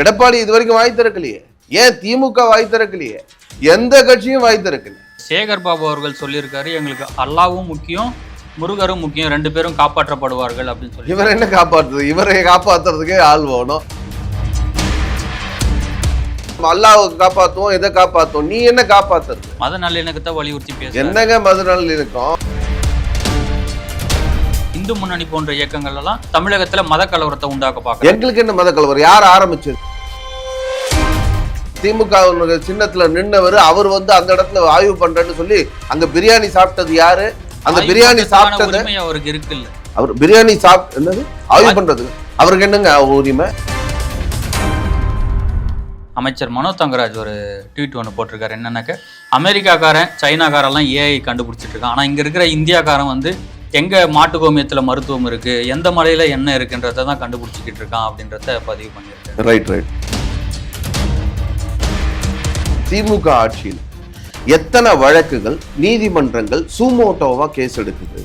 எடப்பாடி இது வரைக்கும் வாய் திறக்கலையே. ஏன் திமுக வாய் திறக்கலையே? எந்த கட்சியும் வாய் திறக்கல. சேகர் பாபு அவர்கள் சொல்லியிருக்காரு எங்களுக்கு அல்லாவும் முக்கியம் முருகரும் முக்கியம் ரெண்டு பேரும் காப்பாற்றப்படுவார்கள் அப்படின்னு சொல்லி இவர் என்ன காப்பாற்றுறது இவரை காப்பாத்துறதுக்கே ஆள் வேணும். அல்லாவுக்கு காப்பாத்துவோம் இதை காப்பாத்துவோம்? நீ என்ன காப்பாத்துறது? மத நல்லிணக்கத்தை வலியுறுத்தி பேச என்னங்க மதுநாள் இருக்கும் இந்து முன்னணி போன்ற இயக்கங்கள் எல்லாம் தமிழகத்துல மத கலவரத்தை உண்டாக்க பார்க்க எங்களுக்கு என்ன மத கலவரம் யார் ஆரம்பிச்சது? திமுக சின்னத்துல நின்னவர் அவர் வந்து அந்த இடத்துல ஆய்வு பண்றேன்னு சொல்லி அங்க பிரியாணி சாப்பிட்டது யாரு? அந்த பிரியாணி சாப்பிட்டது அவருக்கு இருக்குல்ல. அவர் பிரியாணி சாப்பிட்டு என்னது? ஆய்வு பண்றது. அவருக்கு என்னங்க உரிமை? அமைச்சர் மனோ தங்கராஜ் ஒரு ட்வீட் ஒன்று போட்டிருக்காரு. என்னன்னாக்க அமெரிக்காக்காரன் சைனாக்காரெல்லாம் ஏஐ கண்டுபிடிச்சிட்டு இருக்கான். ஆனால் இங்கே இருக்கிற இந்தியாக்காரன் வந்து எங்கே மாட்டு கோமியத்தில் மருத்துவம் இருக்குது எந்த மலையில் என்ன இருக்குன்றதை தான் கண்டுபிடிச்சிக்கிட்டு இருக்கான் அப்படின்றத பதிவு பண்ணியிருக்கேன் ரைட் ரைட் திமுக ஆட்சியில் எத்தனை வழக்குகள் நீதிமன்றங்கள் சூமோட்டோவாக கேஸ் எடுக்குது?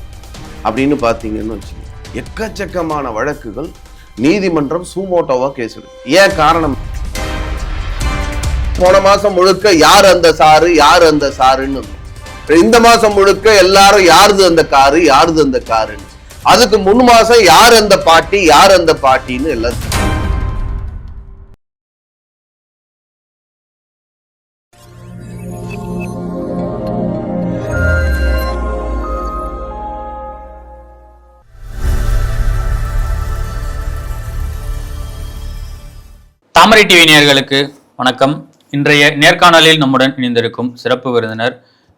அப்படின்னு பார்த்தீங்கன்னு வச்சுக்கோங்க. எக்கச்சக்கமான வழக்குகள் நீதிமன்றம் சூமோட்டோவாக கேஸ் எடுக்குது. ஏன் காரணம்? போன மாதம் முழுக்க யார் அந்த சாரு யார் அந்த சாருன்னு இந்த மாசம் முழுக்க எல்லாரும் யாருது அந்த காரு யாருது அந்த காருன்னு. அதுக்கு முன் மாசம் யார் அந்த பாட்டி யார் அந்த பாட்டின்னு எல்லாம் தாமரை டிவி நேயர்களுக்கு வணக்கம். இன்றைய நேர்காணலில் நம்முடன் இணைந்திருக்கும் சிறப்பு விருந்தினர்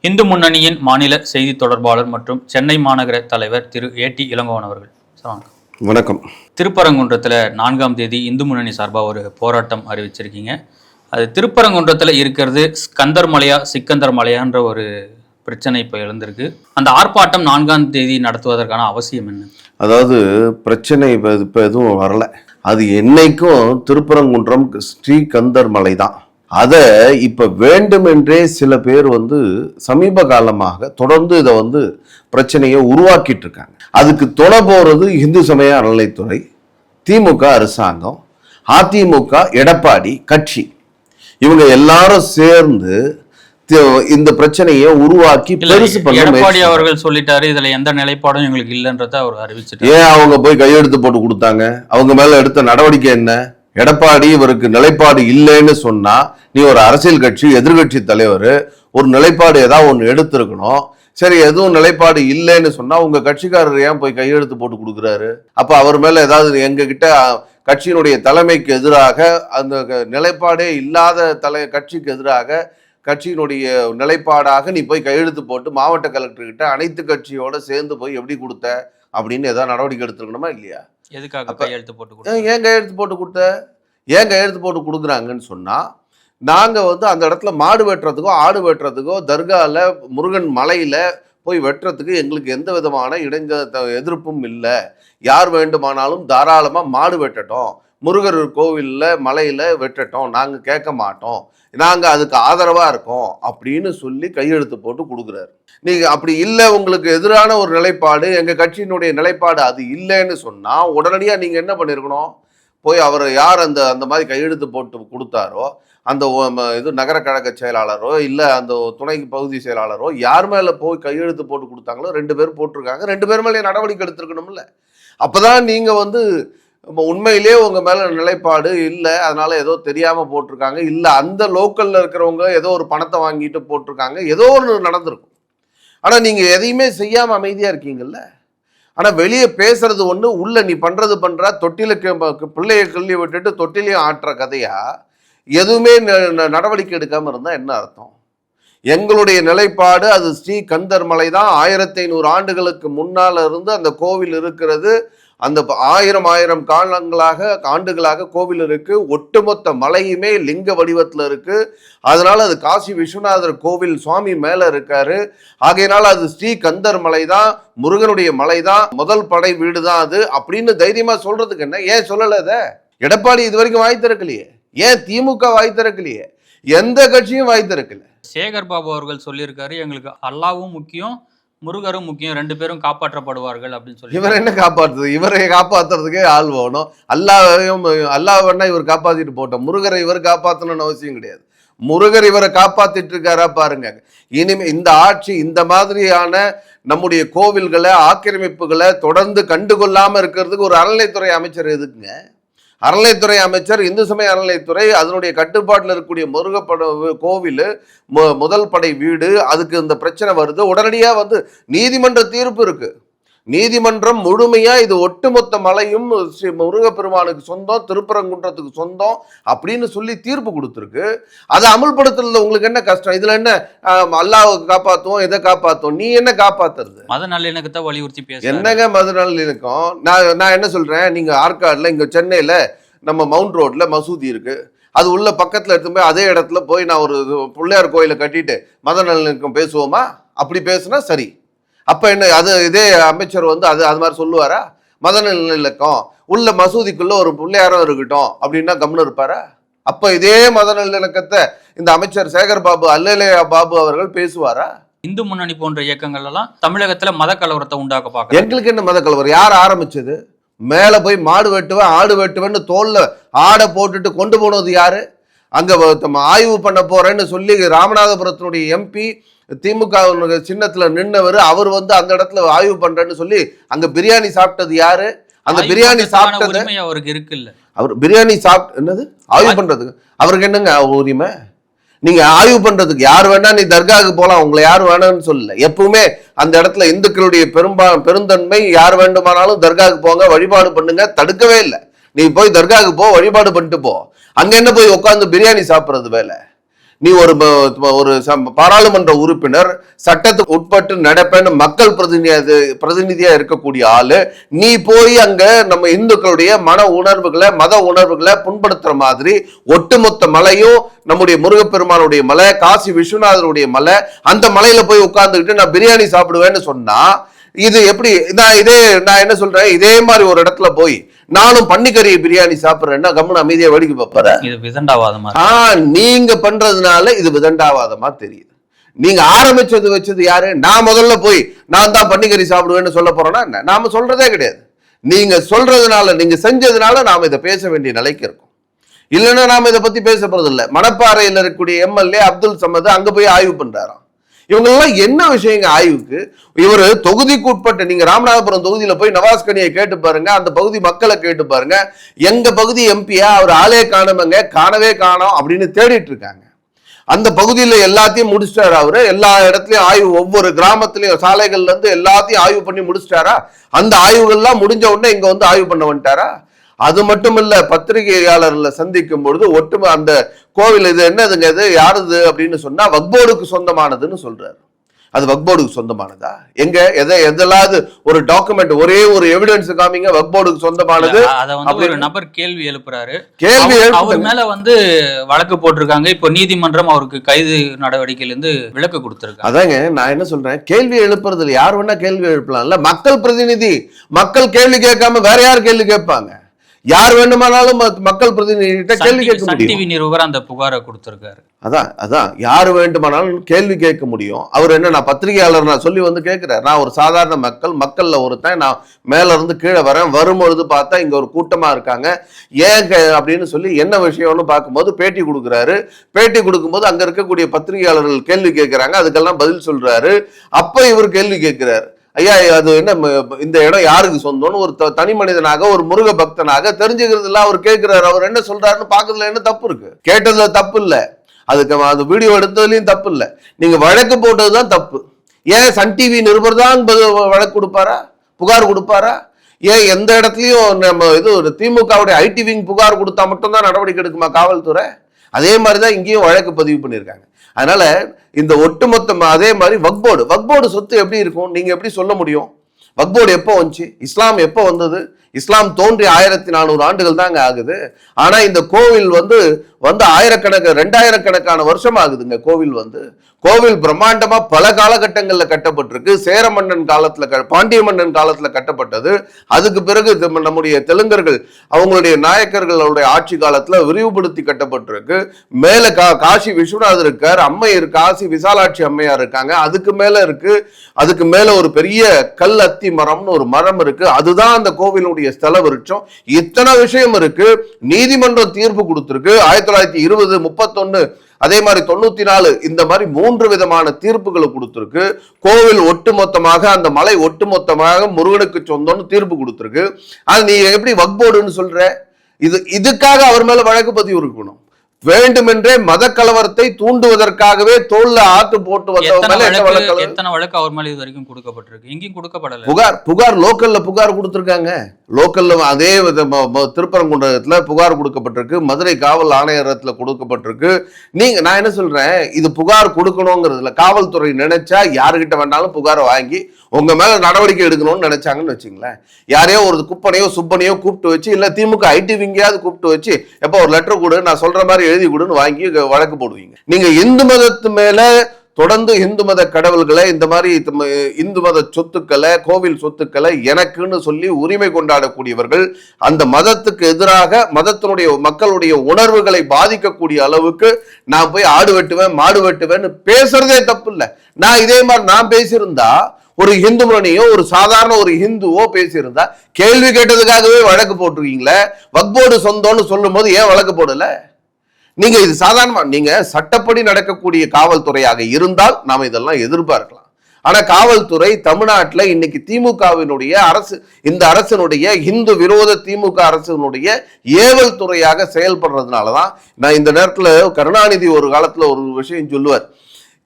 இந்து முன்னணியின் மாநில செய்தி தொடர்பாளர் மற்றும் சென்னை மாநகர தலைவர் திரு ஏடி இளங்கோவன் அவர்கள். வணக்கம். திருப்பரங்குன்றத்தில் நான்காம் தேதி இந்து முன்னணி சார்பாக ஒரு போராட்டம் அறிவிச்சிருக்கீங்க. அது திருப்பரங்குன்றத்தில் இருக்கிறது ஸ்கந்தர் மலையா சிக்கந்தர் மலையான்ற ஒரு பிரச்சனை இப்போ எழுந்திருக்கு. அந்த ஆர்ப்பாட்டம் நான்காம் தேதி நடத்துவதற்கான அவசியம் என்ன? அதாவது பிரச்சனை இப்போ இப்போ எதுவும் வரல. அது என்னைக்கும் திருப்பரங்குன்றம் ஸ்ரீகந்தர் மலை தான் அதை இப்போ வேண்டுமென்றே சில பேர் வந்து சமீப காலமாக தொடர்ந்து இதை வந்து பிரச்சனையை உருவாக்கிட்டு இருக்காங்க அதுக்கு தொலை போகிறது இந்து சமய அறநிலைத்துறை திமுக அரசாங்கம் அதிமுக எடப்பாடி கட்சி. இவங்க எல்லாரும் சேர்ந்து இந்த பிரச்சனையை உருவாக்கி பெருசு பண்ண எடப்பாடி அவர்கள் சொல்லிட்டாரு இதுல எந்த நிலைப்பாடும் எங்களுக்கு இல்லைன்றத அவர் அறிவிச்சிட்டாரு. ஏன் அவங்க போய் கையெழுத்து போட்டு கொடுத்தாங்க? அவங்க மேல எடுத்த நடவடிக்கை என்ன? எடப்பாடி இவருக்கு நிலைப்பாடு இல்லைன்னு சொன்னா நீ ஒரு அரசியல் கட்சி எதிர்கட்சி தலைவர் ஒரு நிலைப்பாடு ஏதாவது ஒன்று எடுத்திருக்கணும். சரி எதுவும் நிலைப்பாடு இல்லைன்னு சொன்னா உங்க கட்சிக்காரர் ஏன் போய் கையெழுத்து போட்டு கொடுக்குறாரு? அப்ப அவர் மேல ஏதாவது எங்க கிட்ட கட்சியினுடைய தலைமைக்கு எதிராக அந்த க- நிலைப்பாடே இல்லாத தலை கட்சிக்கு எதிராக கட்சியினுடைய நிலைப்பாடாக நீ போய் கையெழுத்து போட்டு மாவட்ட கலெக்டர் கிட்ட அனைத்து கட்சியோட சேர்ந்து போய் எப்படி கொடுத்த? அப்படின்னு ஏதாவது நடவடிக்கை எடுத்துருக்கணுமா இல்லையா? எதுக்காக கையெழுத்து போட்டு? ஏன் கையெழுத்து போட்டு கொடுத்த? ஏன் கையெழுத்து போட்டு கொடுக்குறாங்கன்னு சொன்னா நாங்க வந்து அந்த இடத்துல மாடு வெட்டுறதுக்கோ ஆடு வெட்டுறதுக்கோ தர்கால முருகன் மலையில போய் வெட்டுறதுக்கு எங்களுக்கு எந்த விதமான இடைஞ்ச எதிர்ப்பும் இல்லை. யார் வேண்டுமானாலும் தாராளமா மாடு வெட்டட்டும். முருகர் கோவிலில் மலையில் வெட்டட்டும் நாங்கள் கேட்க மாட்டோம். நாங்கள் அதுக்கு ஆதரவாக இருக்கோம் அப்படின்னு சொல்லி கையெழுத்து போட்டு கொடுக்குறாரு. நீங்கள் அப்படி இல்லை உங்களுக்கு எதிரான ஒரு நிலைப்பாடு எங்கள் கட்சியினுடைய நிலைப்பாடு அது இல்லைன்னு சொன்னால் உடனடியாக நீங்கள் என்ன பண்ணிருக்கணும்? போய் அவர் யார் அந்த அந்த மாதிரி கையெழுத்து போட்டு கொடுத்தாரோ அந்த இது நகர கழக செயலாளரோ இல்லை அந்த துணை பகுதி செயலாளரோ யார் மேலே போய் கையெழுத்து போட்டு கொடுத்தாங்களோ ரெண்டு பேரும் போட்டிருக்காங்க. ரெண்டு பேர் மேலே நடவடிக்கை அப்போ தான் நீங்கள் வந்து ம- உண்மையிலேயே உங்கள் மேலே நிலைப்பாடு இல்லை. அதனால் ஏதோ தெரியாமல் போட்டிருக்காங்க. இல்லை அந்த லோக்கலில் இருக்கிறவங்க ஏதோ ஒரு பணத்தை வாங்கிட்டு போட்டிருக்காங்க. ஏதோ ஒன்று நடந்திருக்கும். ஆனால் நீங்கள் எதையுமே செய்யாமல் அமைதியாக இருக்கீங்கல்ல? ஆனால் வெளியே பேசுறது ஒன்று உள்ளே நீ பண்ணுறது பண்ணுற தொட்டில பிள்ளையை கிள்ளி விட்டுட்டு தொட்டிலையும் ஆட்டுற கதையா? எதுவுமே ந- ந- நடவடிக்கை எடுக்காமல் இருந்தால் என்ன அர்த்தம்? எங்களுடைய நிலைப்பாடு அது ஸ்ரீ கந்தர் மலை தான். ஆயிரத்தி ஐநூறு ஆண்டுகளுக்கு முன்னால் இருந்து அந்த கோவில் இருக்கிறது. அந்த ஆயிரம் ஆயிரம் காலங்களாக ஆண்டுகளாக கோவில் இருக்கு. ஒட்டுமொத்த மலையுமே லிங்க வடிவத்தில் இருக்கு. அதனால அது காசி விஸ்வநாதர் கோவில் சுவாமி மேல இருக்காரு. ஆகையினால அது ஸ்ரீ கந்தர் மலை தான் முருகனுடைய மலை தான் முதல் படை வீடு தான் அது அப்படின்னு தைரியமா சொல்றதுக்கு என்ன? ஏன் சொல்லல இத எடப்பாடி இது வரைக்கும் வாய் திறக்கலையே. ஏன் திமுக வாய் திறக்கலையே? எந்த கட்சியும் வாய் திறக்கல. சேகர் பாபு அவர்கள் சொல்லியிருக்காரு எங்களுக்கு அல்லாவும் முக்கியம் முருகரும் முக்கியம் ரெண்டு பேரும் காப்பாற்றப்படுவார்கள் அப்படின்னு சொல்லி இவர் என்ன காப்பாற்றுறது இவரை காப்பாற்றுறதுக்கே ஆள் வேணும். அல்லாவையும் அல்லாஹ் வேணா இவர் காப்பாற்றிட்டு போட்டோம் முருகரை இவர் காப்பாற்றணும்னு அவசியம் கிடையாது. முருகர் இவரை காப்பாத்திட்டு இருக்காரா பாருங்க. இனிமே இந்த ஆட்சி இந்த மாதிரியான நம்முடைய கோவில்களை ஆக்கிரமிப்புகளை தொடர்ந்து கண்டுகொள்ளாம இருக்கிறதுக்கு ஒரு அறநிலைத்துறை அமைச்சர் எதுக்குங்க? அறநிலைத்துறை அமைச்சர் இந்து சமய அறநிலைத்துறை அதனுடைய கட்டுப்பாட்டில் இருக்கக்கூடிய முருகப்பட கோவில் முதல் படை வீடு அதுக்கு இந்த பிரச்சனை வருது. உடனடியாக வந்து நீதிமன்ற தீர்ப்பு இருக்குது நீதிமன்றம் முழுமையா இது ஒட்டுமொத்த மலையும் ஸ்ரீ முருகப்பெருமானுக்கு சொந்தம் திருப்பரங்குன்றத்துக்கு சொந்தம் அப்படின்னு சொல்லி தீர்ப்பு கொடுத்துருக்கு. அதை அமுல்படுத்துறதுல உங்களுக்கு என்ன கஷ்டம்? இதுல என்ன ஆஹ், அல்லாஹ்வை காப்பாத்துவோம் இதை காப்பாத்துவோம்? நீ என்ன காப்பாத்துறது? மத நல்லிணக்கத்தை வலியுறுத்தி பேச என்னங்க மதுநாள் இருக்கும் நான் நான் என்ன சொல்றேன்? நீங்க ஆற்காடுல இங்க சென்னையில நம்ம மவுண்ட் ரோட்ல மசூதி இருக்கு. அது உள்ள பக்கத்துல எடுத்து போய் அதே இடத்துல போய் நான் ஒரு பிள்ளையார் கோயிலை கட்டிட்டு மத நல்லிணக்கம் பேசுவோமா? அப்படி பேசுனா சரி. அப்ப என்ன அது இதே அமைச்சர் வந்து அது அது மாதிரி சொல்லுவாரா? மத நல்லிணக்கம் உள்ள மசூதிக்குள்ள ஒரு பிள்ளையாரம் இருக்கட்டும் அப்படின்னா கம்னு இருப்பாரா? அப்ப இதே மத நல்லிணக்கத்தை இந்த அமைச்சர் சேகர் பாபு அல்லையா பாபு அவர்கள் பேசுவாரா? இந்து முன்னணி போன்ற இயக்கங்கள் எல்லாம் தமிழகத்துல மத கலவரத்தை உண்டாக்க பாக்குறாங்க எங்களுக்கு என்ன மத கலவரம் யார் ஆரம்பிச்சது? மேல போய் மாடு வெட்டுவேன் ஆடு வெட்டுவேன்னு தோல்ல ஆடை போட்டுட்டு கொண்டு போனது யாரு? அங்க ஆய்வு பண்ண போறேன்னு சொல்லி ராமநாதபுரத்தினுடைய எம்பி திமுக சின்னத்துல நின்னவர் அவர் வந்து அந்த இடத்துல ஆய்வு பண்றேன்னு சொல்லி அங்க பிரியாணி சாப்பிட்டது யாரு? அந்த பிரியாணி சாப்பிட்டது அவருக்கு இருக்குல்ல. அவர் பிரியாணி சாப்பிட்டு என்னது? ஆய்வு பண்றதுக்கு. அவருக்கு என்னங்க உரிமை? நீங்க ஆய்வு பண்றதுக்கு யார் வேணா நீ தர்காவுக்கு போலாம் உங்களை யார் வேணாம்னு சொல்லல. எப்பவுமே அந்த இடத்துல இந்துக்களுடைய பெரும்பா பெருந்தன்மை யார் வேண்டுமானாலும் தர்காவுக்கு போங்க வழிபாடு பண்ணுங்க தடுக்கவே இல்லை. நீ போய் தர்காவுக்கு போ வழிபாடு பண்ணிட்டு போ. அங்க என்ன போய் உட்காந்து பிரியாணி சாப்பிடுறது வேலை? நீ ஒரு ஒரு சம்- பாராளுமன்ற உறுப்பினர் சட்டத்துக்கு உட்பட்டு நடப்பேன்னு மக்கள் பிரதிநிதி பிரதிநிதியா இருக்கக்கூடிய ஆளு நீ போய் அங்க நம்ம இந்துக்களுடைய மன உணர்வுகளை மத உணர்வுகளை புண்படுத்துற மாதிரி ஒட்டுமொத்த மலையும் நம்முடைய முருகப்பெருமானுடைய மலை காசி விஸ்வநாதருடைய மலை அந்த மலையில போய் உட்கார்ந்துக்கிட்டு நான் பிரியாணி சாப்பிடுவேன்னு சொன்னா இது எப்படி நான் இதே நான் என்ன சொல்றேன்? இதே மாதிரி ஒரு இடத்துல போய் நானும் பன்னிக்கறி பிரியாணி சாப்பிடுறேன்னா கம்முன்னு அமைதியா வேடிக்கை பார்ப்பறேன் இது விதண்டாவாதமா. ஆ நீங்க பண்றதுனால இது விதண்டாவாதமா தெரியுது. நீங்க ஆரம்பிச்சது வச்சது யாரு? நான் முதல்ல போய் நான் தான் பன்னிக்கறி சாப்பிடுவேன்னு சொல்ல போறேன்னா என்ன? நாம சொல்றதே கிடையாது. நீங்க சொல்றதுனால நீங்க செஞ்சதுனால நாம இதை பேச வேண்டிய நிலைக்கு இருக்கோம். இல்லைன்னா நாம இதை பத்தி பேச போறது இல்ல மணப்பாறையில் இருக்கக்கூடிய எம்எல்ஏ அப்துல் சமது அங்க போய் ஆய்வு பண்றாராம். இவங்கெல்லாம் என்ன விஷயங்க ஆய்வுக்கு? இவர் தொகுதிக்கு உட்பட்ட நீங்க ராமநாதபுரம் தொகுதியில போய் நவாஸ்கனியை கேட்டு பாருங்க அந்த பகுதி மக்களை கேட்டு பாருங்க எங்க பகுதி எம்பியா அவர் ஆளே காணுமங்க காணவே காணோம் அப்படின்னு தேடிட்டு இருக்காங்க. அந்த பகுதியில எல்லாத்தையும் முடிச்சிட்டாரு அவரு? எல்லா இடத்துலயும் ஆய்வு ஒவ்வொரு கிராமத்திலயும் சாலைகள்ல இருந்து எல்லாத்தையும் ஆய்வு பண்ணி முடிச்சிட்டாரா? அந்த ஆய்வுகள்லாம் முடிஞ்ச உடனே இங்க வந்து ஆய்வு பண்ண வந்துட்டாரா? அது மட்டும் இல்ல பத்திரிகையாளர்களை சந்திக்கும் பொழுது ஒட்டுமொ அந்த கோவில் இது என்னதுங்க இது? யாருது? அப்படின்னு சொன்னா வக்போர்டுக்கு சொந்தமானதுன்னு சொல்றாரு. அது வக்போர்டுக்கு சொந்தமானதா? எங்க? எதை? எதெல்லாவது ஒரு டாக்குமெண்ட் ஒரே ஒரு எவிடன்ஸ் காமிங்க வக்போர்டுக்கு சொந்தமானது அத வந்து ஒரு நபர் கேள்வி எழுப்புறாரு. கேள்வி அவர்-. மேல வந்து வழக்கு போட்டிருக்காங்க. இப்போ நீதிமன்றம் அவருக்கு கைது நடவடிக்கையில இருந்து விலக்கு கொடுத்திருக்காங்க. அதாங்க நான் என்ன சொல்றேன்? கேள்வி எழுப்புறதுல யார் வேணா கேள்வி எழுப்பலாம்ல மக்கள் பிரதிநிதி. மக்கள் கேள்வி கேட்காம வேற யார் கேள்வி கேட்பாங்க? யார் வேண்டுமானாலும் மக்- மக்கள் பிரதிநிதிகிட்ட கேள்வி கேட்க முடியும். டிவி நிருபர் அந்த புகாரை கொடுத்திருக்காரு. அதான் அதான். யார் வேண்டுமானாலும் கேள்வி கேட்க முடியும். அவர் என்ன நான் பத்திரிகையாளர் நான் சொல்லி வந்து கேட்கிறேன் நான் ஒரு சாதாரண மக்கள் மக்கள்ல ஒருத்தன் நான் மேல இருந்து கீழே வரேன். வரும்பொழுது பார்த்தா இங்க ஒரு கூட்டமா இருக்காங்க. ஏன் அப்படின்னு சொல்லி என்ன விஷயம்னு பார்க்கும்போது பேட்டி கொடுக்குறாரு. பேட்டி கொடுக்கும்போது அங்க இருக்கக்கூடிய பத்திரிகையாளர்கள் கேள்வி கேட்கறாங்க. அதுக்கெல்லாம் பதில் சொல்றாரு. அப்ப இவர் கேள்வி கேட்கிறாரு. ஐயா அது என்ன இந்த இடம் யாருக்கு சொந்தம்னு ஒரு த- தனி மனிதனாக ஒரு முருக பக்தனாக தெரிஞ்சுக்கிறது இல்ல அவர் கேட்கிறாரு. அவர் என்ன சொல்றாருன்னு பாக்குறதுல என்ன தப்பு இருக்கு? கேட்டதுல தப்பு இல்ல. அதுக்கு அது வீடியோ எடுத்ததுலயும் தப்பு இல்ல. நீங்க வழக்கு போட்டதுதான் தப்பு. ஏன் சன் டிவி நிருபர் தான் வழக்கு கொடுப்பாரா? புகார் கொடுப்பாரா? ஏன் எந்த இடத்துலயும் நம்ம இது ஒரு திமுகவுடைய ஐடி விங் புகார் கொடுத்தா மட்டும்தான் நடவடிக்கை எடுக்குமா காவல்துறை? அதே மாதிரி தான் இங்கேயும் வழக்கு பதிவு பண்ணியிருக்காங்க. அதனால இந்த ஒட்டுமொத்தமாக அதே மாதிரி வக்போர்டு வக்போர்டு சொத்து எப்படி இருக்கும்? நீங்கள் எப்படி சொல்ல முடியும்? வக்போர்டு எப்போ வந்துச்சு? இஸ்லாம் எப்போ வந்தது? இஸ்லாம் தோன்றி ஆயிரத்தி நானூறு ஆண்டுகள் தாங்க ஆகுது. ஆனால் இந்த கோவில் வந்து வந்து ஆயிரக்கணக்கு ரெண்டாயிரக்கணக்கான வருஷம் ஆகுதுங்க கோவில் வந்து. கோவில் பிரம்மாண்டமா பல காலகட்டங்களில் கட்டப்பட்டிருக்கு. சேர மன்னன் காலத்துல பாண்டிய மன்னன் காலத்துல கட்டப்பட்டது. அதுக்கு பிறகு நம்முடைய தெலுங்கர்கள் அவங்களுடைய நாயக்கர்களுடைய ஆட்சி காலத்துல விரிவுபடுத்தி கட்டப்பட்டிருக்கு. மேல கா காசி விஸ்வநாதர் இருக்கார் அம்மை இருக்கு காசி விசாலாட்சி அம்மையார் இருக்காங்க. அதுக்கு மேல இருக்கு அதுக்கு மேல ஒரு பெரிய கல் அத்தி மரம்னு ஒரு மரம் இருக்கு. அதுதான் அந்த கோவிலுடைய ஸ்தல விருட்சம். இத்தனை விஷயம் இருக்கு. நீதிமன்றம் தீர்ப்பு கொடுத்துருக்கு. ஆயிரத்தி தொள்ளாயிரத்தி இருபது முப்பத்தொன்னு அதே மாதிரி தொண்ணூத்தி நாலு இந்த மாதிரி மூன்று விதமான தீர்ப்புகளை கொடுத்துருக்கு. கோவில் ஒட்டுமொத்தமாக அந்த மலை ஒட்டுமொத்தமாக முருகனுக்கு சொந்தம்னு தீர்ப்பு கொடுத்திருக்கு. அது நீ எப்படி வக்போர்டுன்னு சொல்ற? இது இதுக்காக அவர் மேல வழக்கு பதிவு இருக்கணும். வேண்டுமென்றே மத கலவரத்தை தூண்டுவதற்காகவே தோல்ல ஆத்து போட்டு வந்தவங்க எத்தனை வழக்கு அவர் மேல இது வரைக்கும் கொடுக்கப்பட்டிருக்கு? எங்கேயும் கொடுக்கப்படல. புகார் புகார் லோக்கல்ல புகார் கொடுத்திருக்காங்க. லோக்கல்ல அதே திருப்பரங்குன்றத்துல புகார் கொடுக்கப்பட்டிருக்கு. மதுரை காவல் ஆணையரத்துல கொடுக்கப்பட்டிருக்கு. நீங்க நான் என்ன சொல்றேன்? இது புகார் கொடுக்கணுங்கிறதுல காவல்துறை நினைச்சா யாருகிட்ட வேணாலும் புகாரை வாங்கி உங்க மேல நடவடிக்கை எடுக்கணும்னு நினைச்சாங்கன்னு வச்சுங்களேன். யாரையோ ஒரு குப்பனையோ சுப்பனையோ கூப்பிட்டு வச்சு இல்ல திமுக ஐடி விங்கியாவது கூப்பிட்டு வச்சு எப்போ ஒரு லெட்டர் கொடு நான் சொல்ற மாதிரி எழுதி கொடுன்னு வாங்கி வழக்கு போடுவீங்க. நீங்க இந்து மதத்து மேல தொடர்ந்து இந்து மத கடவுள்களை இந்த மாதிரி இந்து மத சொத்துக்களை கோவில் சொத்துக்களை எனக்குன்னு சொல்லி உரிமை கொண்டாடக்கூடியவர்கள் அந்த மதத்துக்கு எதிராக மதத்தினுடைய மக்களுடைய உணர்வுகளை பாதிக்கக்கூடிய அளவுக்கு நான் போய் ஆடு வெட்டுவேன் மாடு வெட்டுவேன்னு பேசுறதே தப்பு இல்லை. நான் இதே மாதிரி நான் பேசியிருந்தா ஒரு ஹிந்து மணியோ ஒரு சாதாரண ஒரு ஹிந்துவோ பேசியிருந்தா கேள்வி கேட்டதுக்காகவே வழக்கு போட்டிருக்கீங்களே வக்போர்டு சொந்தம்னு சொல்லும் போது ஏன் வழக்கு போடல? நீங்க இது சாதாரணமா நீங்க சட்டப்படி நடக்கக்கூடிய காவல்துறையாக இருந்தால் நாம் இதெல்லாம் எதிர்பார்க்கலாம். ஆனா காவல்துறை தமிழ்நாட்டில் இன்னைக்கு திமுகவினுடைய அரசு இந்த அரசினுடைய இந்து விரோத திமுக அரசினுடைய ஏவல் துறையாக செயல்படுறதுனாலதான் நான் இந்த நேரத்தில் கருணாநிதி ஒரு காலத்தில் ஒரு விஷயம் சொல்லுவார்.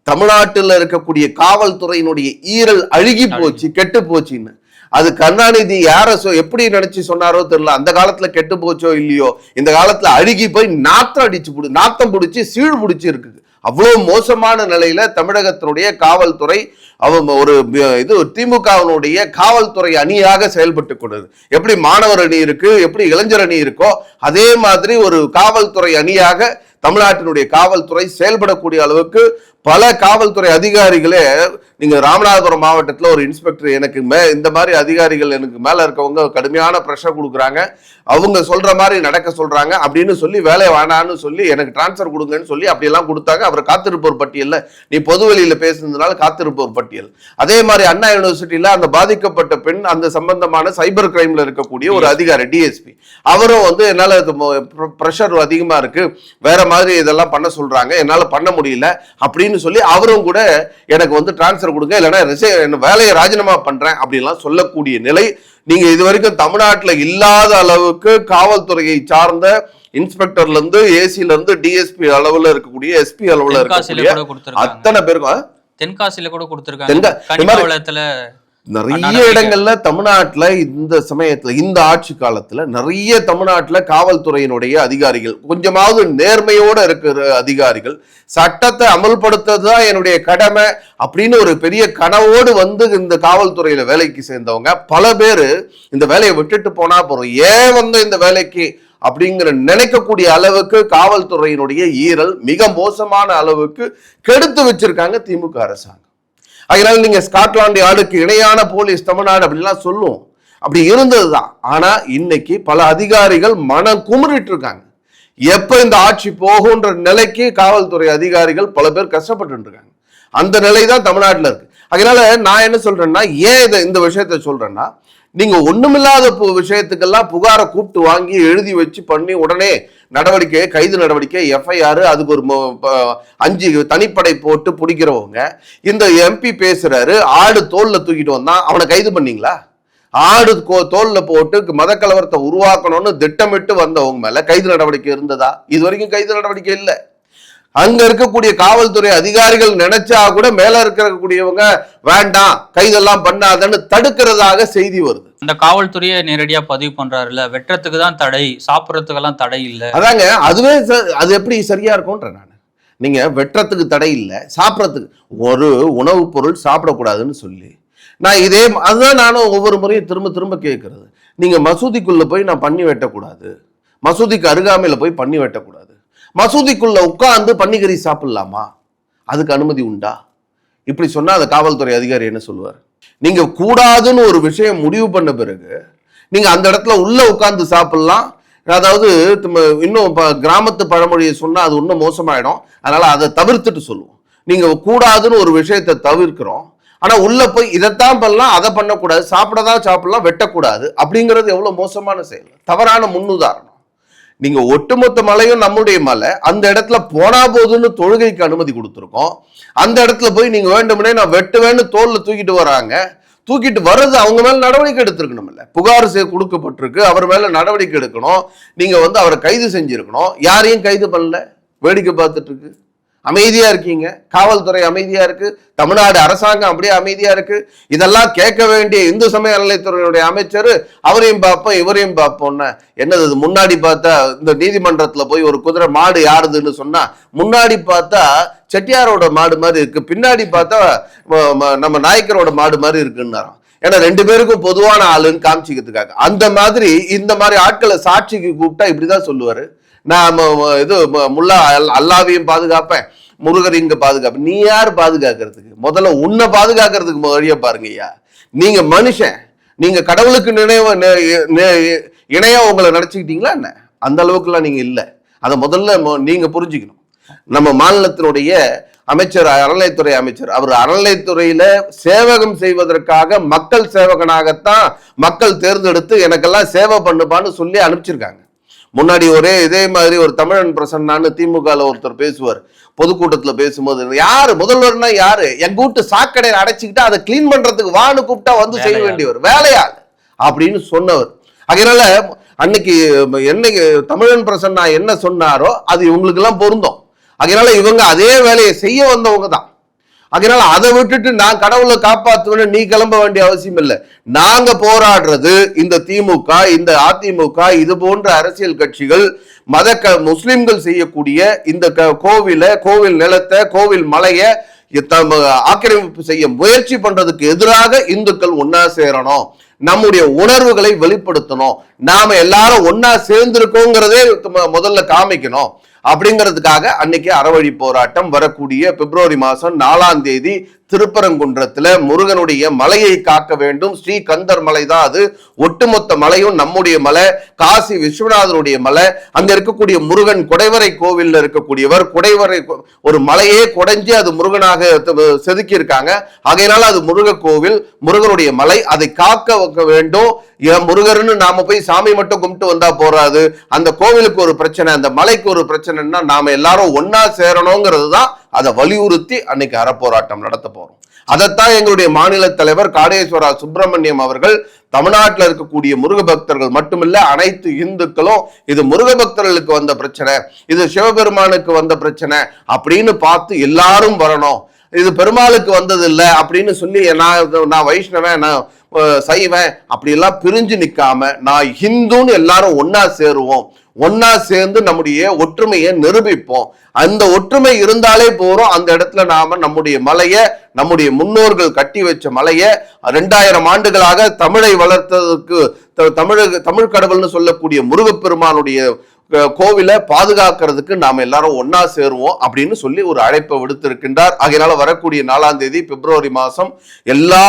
தமிழ்நாட்டில் இருக்கக்கூடிய காவல்துறையினுடைய ஈரல் அழுகி போச்சு கெட்டு போச்சுன்னு. அது கருணாநிதி யார எப்படி நினைச்சு சொன்னாரோ தெரியல. அந்த காலத்துல கெட்டு போச்சோ இல்லையோ இந்த காலத்துல அழுகி போய் நாத்தம் அடிச்சு புடி நாத்தம் பிடிச்சி சீழ் பிடிச்சி இருக்குது. அவ்வளவு மோசமான நிலையில தமிழகத்தினுடைய காவல்துறை அவங்க ஒரு இது திமுகவினுடைய காவல்துறை அணியாக செயல்பட்டு கொண்டது. எப்படி மாணவர் அணி இருக்கு எப்படி இளைஞர் அணி இருக்கோ அதே மாதிரி ஒரு காவல்துறை அணியாக தமிழ்நாட்டினுடைய காவல்துறை செயல்படக்கூடிய அளவுக்கு பல காவல்துறை அதிகாரிகளே நீங்க ராமநாதபுரம் மாவட்டத்துல ஒரு இன்ஸ்பெக்டர் எனக்கு மே இந்த மாதிரி அதிகாரிகள் எனக்கு மேல இருக்கவங்க கடுமையான ப்ரெஷர் கொடுக்குறாங்க. அவங்க சொல்ற மாதிரி நடக்க சொல்றாங்க. அப்படின்னு சொல்லி வேலையை வேணான்னு சொல்லி எனக்கு டிரான்ஸ்ஃபர் கொடுங்கன்னு சொல்லி அப்படியெல்லாம் கொடுத்தாங்க. அவர் காத்திருப்போர் பட்டியல்ல. நீ பொதுவெளியில பேசுனதுனால காத்திருப்போர் பட்டியல். அதே மாதிரி அண்ணா யூனிவர்சிட்டியில அந்த பாதிக்கப்பட்ட பெண் அந்த சம்பந்தமான சைபர் கிரைம்ல இருக்கக்கூடிய ஒரு அதிகாரி டிஎஸ்பி அவரும் வந்து என்னால ப்ரெஷர் அதிகமா இருக்கு. வேற மாதிரி இதெல்லாம் பண்ண சொல்றாங்க. என்னால பண்ண முடியல. அப்படின்னு சொல்லி அவரும் கூட எனக்கு வந்து டிரான்ஸ்ஃபர் கொடுங்க இல்லைன்னா ரிசை வேலையை ராஜினாமா பண்றேன் அப்படின்லாம் சொல்லக்கூடிய நிலை நீங்க இது வரைக்கும் தமிழ்நாட்டுல இல்லாத அளவுக்கு காவல்துறையை சார்ந்த இன்ஸ்பெக்டர்ல இருந்து ஏசில இருந்து டிஎஸ்பி அளவுல இருக்கக்கூடிய எஸ்பி அளவுல இருக்கக்கூடிய அத்தனை பேருக்கும் தென்காசியில கூட கொடுத்திருக்காங்க. தென்கா- நிறைய. இடங்கள்ல தமிழ்நாட்டுல இந்த சமயத்துல இந்த ஆட்சி காலத்துல நிறைய தமிழ்நாட்டுல காவல்துறையினுடைய அதிகாரிகள் கொஞ்சமாவது நேர்மையோட இருக்கிற அதிகாரிகள் சட்டத்தை அமல்படுத்துறதுதான் என்னுடைய கடமை அப்படின்னு ஒரு பெரிய கனவோடு வந்து இந்த காவல்துறையில வேலைக்கு சேர்ந்தவங்க பல பேரு இந்த வேலையை விட்டுட்டு போனா போறோம் ஏன் வந்து இந்த வேலைக்கு அப்படிங்கிற நினைக்கக்கூடிய அளவுக்கு காவல்துறையினுடைய ஈரல் மிக மோசமான அளவுக்கு கெடுத்து வச்சிருக்காங்க திமுக அரசாங்கம் அதனால நீங்க ஸ்காட்லாந்து ஆளுக்கு இணையான போலீஸ் தமிழ்நாடு அப்படிலாம் சொல்லுவோம். அப்படி இருந்தது தான் ஆனா இன்னைக்கு பல அதிகாரிகள் மனம் குமுறிட்டு இருக்காங்க. எப்ப இந்த ஆட்சி போகுன்ற நிலைக்கு காவல்துறை அதிகாரிகள் பல பேர் கஷ்டப்பட்டு இருக்காங்க அந்த நிலை தான் தமிழ்நாட்டில் இருக்கு. அதனால நான் என்ன சொல்றேன்னா ஏன் இதை இந்த விஷயத்த சொல்றேன்னா நீங்க ஒண்ணுமில்லாத பு- விஷயத்துக்கெல்லாம் புகாரை கூப்பிட்டு வாங்கி எழுதி வச்சு பண்ணி உடனே நடவடிக்கை கைது நடவடிக்கை எஃப்ஐஆர் அதுக்கு ஒரு அஞ்சு தனிப்படை போட்டு பிடிக்கிறவங்க. இந்த எம்பி பேசுறாரு ஆடு தோல்ல தூக்கிட்டு வந்தான். அவனை கைது பண்ணீங்களா? ஆடு கோ தோல்ல போட்டு மத கலவரத்தை உருவாக்கணும்னு திட்டமிட்டு வந்தவங்க மேல கைது நடவடிக்கை இருந்ததா? இது வரைக்கும் கைது நடவடிக்கை இல்லை. அங்க இருக்கக்கூடிய காவல்துறை அதிகாரிகள் நினைச்சா கூட மேல இருக்கக்கூடியவங்க வேண்டாம் கைதெல்லாம் பண்ணாதன்னு தடுக்கிறதாக செய்தி வருது. அந்த காவல்துறையை நேரடியா பதிவு பண்றாருல்ல. வெட்டுறதுக்கு தான் தடை சாப்பிடறதுக்கெல்லாம் தடை இல்ல. அதாங்க அதுவே அது எப்படி சரியா இருக்கும்ன்ற நான். நீங்க வெட்டுறதுக்கு தடை இல்லை சாப்பிட்றதுக்கு ஒரு உணவுப் பொருள் சாப்பிடக்கூடாதுன்னு சொல்லி. நான் இதே அதுதான் நானும் ஒவ்வொரு முறையும் திரும்ப திரும்ப கேட்கறது நீங்க மசூதிக்குள்ள போய் நான் பண்ணி வெட்டக்கூடாது. மசூதிக்கு அருகாமையில போய் பண்ணி வெட்டக்கூடாது. மசூதிக்குள்ள உட்காந்து பன்னிக்கறி சாப்பிடலாமா? அதுக்கு அனுமதி உண்டா? இப்படி சொன்னா அந்த காவல்துறை அதிகாரி என்ன சொல்லுவார்? நீங்க கூடாதுன்னு ஒரு விஷயம் முடிவு பண்ண பிறகு நீங்க அந்த இடத்துல உள்ள உட்காந்து சாப்பிடலாம். அதாவது இன்னும் இப்ப கிராமத்து பழமொழியை சொன்னா அது இன்னும் மோசமாயிடும். அதனால அதை தவிர்த்துட்டு சொல்லுவோம். நீங்க கூடாதுன்னு ஒரு விஷயத்தை தவிர்க்கிறோம். ஆனா உள்ள போய் இதைத்தான் பண்ணலாம் அதை பண்ணக்கூடாது. சாப்பிடதான் சாப்பிடலாம் வெட்டக்கூடாது. அப்படிங்கிறது எவ்வளவு மோசமான செயல். தவறான முன்னுதாரணம். நீங்க ஒட்டுமொத்த மலையும் நம்முடைய மலை. அந்த இடத்துல போனா போதுன்னு தொழுகைக்கு அனுமதி கொடுத்துருக்கோம். அந்த இடத்துல போய் நீங்க வேண்டும்னே நான் வெட்டுவேன்னு தோல்ல தூக்கிட்டு வராங்க. தூக்கிட்டு வர்றது அவங்க மேல நடவடிக்கை எடுத்திருக்கணும் இல்ல புகார் கொடுக்கப்பட்டிருக்கு. அவர் மேல நடவடிக்கை எடுக்கணும். நீங்க வந்து அவரை கைது செஞ்சிருக்கணும். யாரையும் கைது பண்ணல. வேடிக்கை பார்த்துட்டு இருக்கு. அமைதியா இருக்கீங்க. காவல்துறை அமைதியா இருக்கு. தமிழ்நாடு அரசாங்கம் அப்படியே அமைதியா இருக்கு. இதெல்லாம் கேட்க வேண்டிய இந்து சமய அறநிலைத்துறையுடைய அமைச்சர் அவரையும் பார்ப்போம் இவரையும் பார்ப்போம்னா. என்னது முன்னாடி பார்த்தா இந்த நீதிமன்றத்துல போய் ஒரு குதிரை மாடு யாருதுன்னு சொன்னா முன்னாடி பார்த்தா செட்டியாரோட மாடு மாதிரி இருக்கு. பின்னாடி பார்த்தா ம- நம்ம நாயக்கரோட மாடு மாதிரி இருக்குன்னாராம். ஏன்னா ரெண்டு பேருக்கும் பொதுவான ஆளுன்னு காமிச்சிக்கிறதுக்காக. அந்த மாதிரி இந்த மாதிரி ஆட்களை சாட்சிக்கு கூப்பிட்டா இப்படிதான் சொல்லுவாரு. நான் இது முல்லா அல்- அல்லாவையும் பாதுகாப்பேன் முருகர் இங்க பாதுகாப்பேன். நீ யார் பாதுகாக்கிறதுக்கு? முதல்ல உன்னை பாதுகாக்கிறதுக்கு வழியை பாருங்க ஐயா. நீங்க மனுஷன். நீங்க கடவுளுக்கு நினைவு இணையா உங்களை நினைச்சுக்கிட்டீங்களா என்ன? அந்த அளவுக்குலாம் நீங்க இல்லை. அதை முதல்ல நீங்க புரிஞ்சுக்கணும். நம்ம மாநிலத்தினுடைய அமைச்சர் அறநிலைத்துறை அமைச்சர் அவர் அறநிலைத்துறையில சேவகம் செய்வதற்காக மக்கள் சேவகனாகத்தான் மக்கள் தேர்ந்தெடுத்து எனக்கெல்லாம் சேவை பண்ணுப்பான்னு சொல்லி அனுப்பிச்சிருக்காங்க. முன்னாடி ஒரே இதே மாதிரி ஒரு தமிழன் பிரசன்னான்னு திமுகல ஒருத்தர் பேசுவார். பொதுக்கூட்டத்துல பேசும்போது யாரு? முதல்வர்னா யாரு? எங்க வீட்டு சாக்கடையை அடைச்சிக்கிட்டு அதை க்ளீன் பண்றதுக்கு வான்னு கூப்பிட்டா வந்து செய்ய. வேண்டியவர். வேலையாள் அப்படின்னு சொன்னவர். அதனால அன்னைக்கு என்னைக்கு தமிழன் பிரசன்னா என்ன சொன்னாரோ அது இவங்களுக்கு எல்லாம் பொருந்தும். அதனால இவங்க அதே வேலையை செய்ய வந்தவங்க தான். அதனால அதை விட்டுட்டு நான் கடவுளை காப்பாத்துவேன்னு நீ கிளம்ப வேண்டிய அவசியம் இல்லை. நாங்க போராடுறது இந்த திமுக இந்த அதிமுக இது போன்ற அரசியல் கட்சிகள் மத க முஸ்லிம்கள் செய்யக்கூடிய இந்த க- கோவிலை கோவில் நிலத்தை கோவில் மலையை ஆக்கிரமிப்பு செய்ய முயற்சி பண்றதுக்கு எதிராக இந்துக்கள் ஒன்னா சேரணும். நம்முடைய உணர்வுகளை வெளிப்படுத்தணும். நாம எல்லாரும் ஒன்னா சேர்ந்திருக்கோங்கிறதே முதல்ல காமிக்கணும். அப்படிங்கிறதுக்காக அன்னைக்கு அறவழி போராட்டம் வரக்கூடிய பிப்ரவரி மாசம் நாலாம் தேதி திருப்பரங்குன்றத்துல முருகனுடைய மலையை காக்க வேண்டும். ஸ்ரீ கந்தர் மலை தான் அது. ஒட்டுமொத்த மலையும் நம்முடைய மலை காசி விஸ்வநாதனுடைய மலை. அங்க இருக்கக்கூடிய முருகன் குடைவரை கோவில்ல இருக்கக்கூடியவர். குடைவரை ஒரு மலையே குடைஞ்சு அது முருகனாக செதுக்கியிருக்காங்க செதுக்கி இருக்காங்க ஆகையினால அது முருக கோவில் முருகனுடைய மலை. அதை காக்க வைக்க வேண்டும். என் முருகர்னு நாம போய் சாமி மட்டும் கும்பிட்டு வந்தா போறாது. அந்த கோவிலுக்கு ஒரு பிரச்சனை அந்த மலைக்கு ஒரு பிரச்சனைன்னா நாம எல்லாரும் ஒன்னா சேரணுங்கிறது தான் அதை வலியுறுத்தி அன்னைக்கு அறப்போராட்டம் நடத்த போறோம். அதைத்தான் எங்களுடைய மாநில தலைவர் காடேஸ்வரா சுப்பிரமணியம் அவர்கள் தமிழ்நாட்டில் இருக்கக்கூடிய முருக பக்தர்கள் மட்டுமில்ல அனைத்து இந்துக்களும் இது முருக பக்தர்களுக்கு வந்த பிரச்சனை இது சிவபெருமானுக்கு வந்த பிரச்சனை அப்படின்னு பார்த்து எல்லாரும் வரணும். இது பெருமாளுக்கு வந்தது இல்லை அப்படின்னு சொல்லி நான் நான் வைஷ்ணவன் நான் செய்வேன் சைவன் அப்படியெல்லாம் பிரிஞ்சு நிற்காம நான் ஹிந்துன்னு எல்லாரும் ஒன்னா சேருவோம். ஒன்னா சேர்ந்து நம்முடைய ஒற்றுமையை நிரூபிப்போம். அந்த ஒற்றுமை இருந்தாலே போறோம் அந்த இடத்துல நாம நம்முடைய மலையை நம்முடைய முன்னோர்கள் கட்டி வச்ச மலையை ரெண்டாயிரம் ஆண்டுகளாக தமிழை வளர்த்ததற்கு த- தமிழ் கடவுள்னு சொல்லக்கூடிய முருகப்பெருமானுடைய கோவிலை பாதுகாக்கிறதுக்கு நாம் எல்லாரும் ஒன்னா சேருவோம் அப்படின்னு சொல்லி ஒரு அழைப்பை விடுத்திருக்கின்றார். அதனால வரக்கூடிய நாலாம் தேதி பிப்ரவரி மாதம் எல்லா